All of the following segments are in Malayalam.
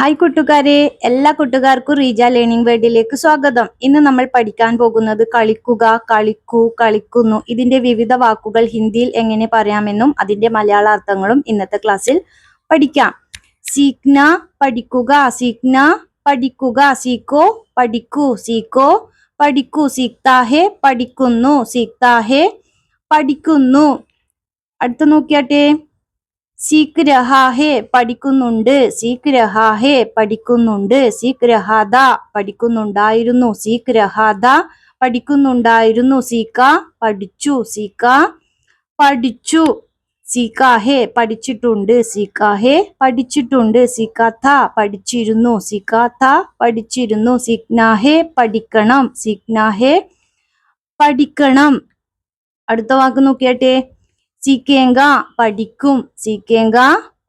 ഹായ് കൂട്ടുകാരെ. എല്ലാ കൂട്ടുകാർക്കും റീജ ലേണിംഗ് വേൾഡിലേക്ക് സ്വാഗതം. ഇന്ന് നമ്മൾ പഠിക്കാൻ പോകുന്നത് കളിക്കുക കളിക്കൂ കളിക്കുന്നു. ഇതിന്റെ വിവിധ വാക്കുകൾ ഹിന്ദിയിൽ എങ്ങനെ പറയാമെന്നും അതിന്റെ മലയാള അർത്ഥങ്ങളും ഇന്നത്തെ ക്ലാസ്സിൽ പഠിക്കാം. സീക്ന പഠിക്കുക സീക്ന പഠിക്കുക സീക്കോ പഠിക്കൂ സീക്കോ പഠിക്കൂ സീക്താഹെ പഠിക്കുന്നു സീക്താഹെ പഠിക്കുന്നു. അടുത്ത് നോക്കിയാട്ടെ. സീക്ക് രഹാഹെ പഠിക്കുന്നുണ്ട് സീക്ക് രഹാഹെ പഠിക്കുന്നുണ്ട് സീക്ക് രഹാദ പഠിക്കുന്നുണ്ടായിരുന്നു സീക്ക് രഹാദ പഠിക്കുന്നുണ്ടായിരുന്നു സീക്ക പഠിച്ചു സീക്ക പഠിച്ചു സീക്കാഹെ പഠിച്ചിട്ടുണ്ട് സീക്കാഹെ പഠിച്ചിട്ടുണ്ട് സീക്കാത്ത പഠിച്ചിരുന്നു സീക്കാത്ത പഠിച്ചിരുന്നു സിഗ്നാഹേ പഠിക്കണം സിഗ്നാഹേ പഠിക്കണം. അടുത്ത വാക്ക് നോക്കിയാട്ടെ. സീക്കേങ്ക പഠിക്കും സീക്കേങ്ക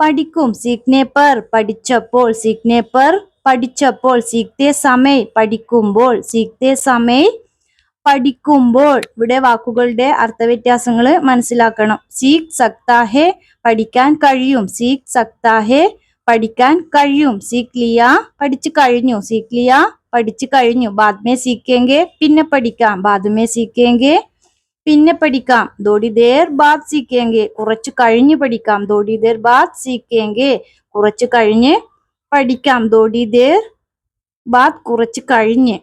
പഠിക്കും. സീക്നേപ്പർ പർ പഠിച്ചപ്പോൾ സീക്നേപ്പർ പർ പഠിച്ചപ്പോൾ സീക്തേ സമയ് പഠിക്കുമ്പോൾ സീക്തേ സമയ് പഠിക്കുമ്പോൾ. ഇവിടെ വാക്കുകളുടെ അർത്ഥവ്യത്യാസങ്ങൾ മനസ്സിലാക്കണം. സീഖ് സക്താഹെ പഠിക്കാൻ കഴിയും. സീഖ് സക്താഹെ പഠിക്കാൻ കഴിയും. സീഖ് ലിയ പഠിച്ചു കഴിഞ്ഞു. സീഖ് ലിയ പഠിച്ചു കഴിഞ്ഞു. ബാദ്മേ സീക്കേങ്കെ പിന്നെ പഠിക്കാം. ബാദ്മേ സീക്കേങ്കെ പിന്നെ പഠിക്കാം. ദോടി ദേർ ബാത് സീക്കേങ്കെ കുറച്ച് കഴിഞ്ഞ് പഠിക്കാം. ദോടി ദേർ ബാത് സീക്കേങ്കെ കുറച്ച് കഴിഞ്ഞ് പഠിക്കാം. ദോടി ദേർ ബാത് കുറച്ച് കഴിഞ്ഞ്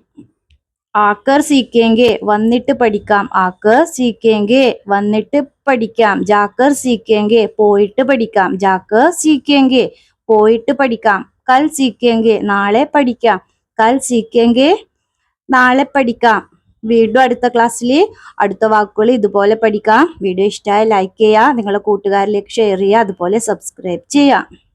ആക്കർ സീക്കേങ്കെ വന്നിട്ട് പഠിക്കാം. ആക്കർ സീക്കേങ്കെ വന്നിട്ട് പഠിക്കാം. ജാക്കർ സീക്കേങ്കെ പോയിട്ട് പഠിക്കാം. ജാക്കർ സീക്കേങ്കെ പോയിട്ട് പഠിക്കാം. കൽ സീക്കേങ്കെ നാളെ പഠിക്കാം. കൽ സീക്കേങ്കെ നാളെ പഠിക്കാം. വീണ്ടും അടുത്ത ക്ലാസ്സിൽ അടുത്ത വാക്കുകൾ ഇതുപോലെ പഠിക്കാം. വീഡിയോ ഇഷ്ടമായ ലൈക്ക് ചെയ്യുക. നിങ്ങളുടെ കൂട്ടുകാരിലേക്ക് ഷെയർ ചെയ്യുക. അതുപോലെ സബ്സ്ക്രൈബ് ചെയ്യുക.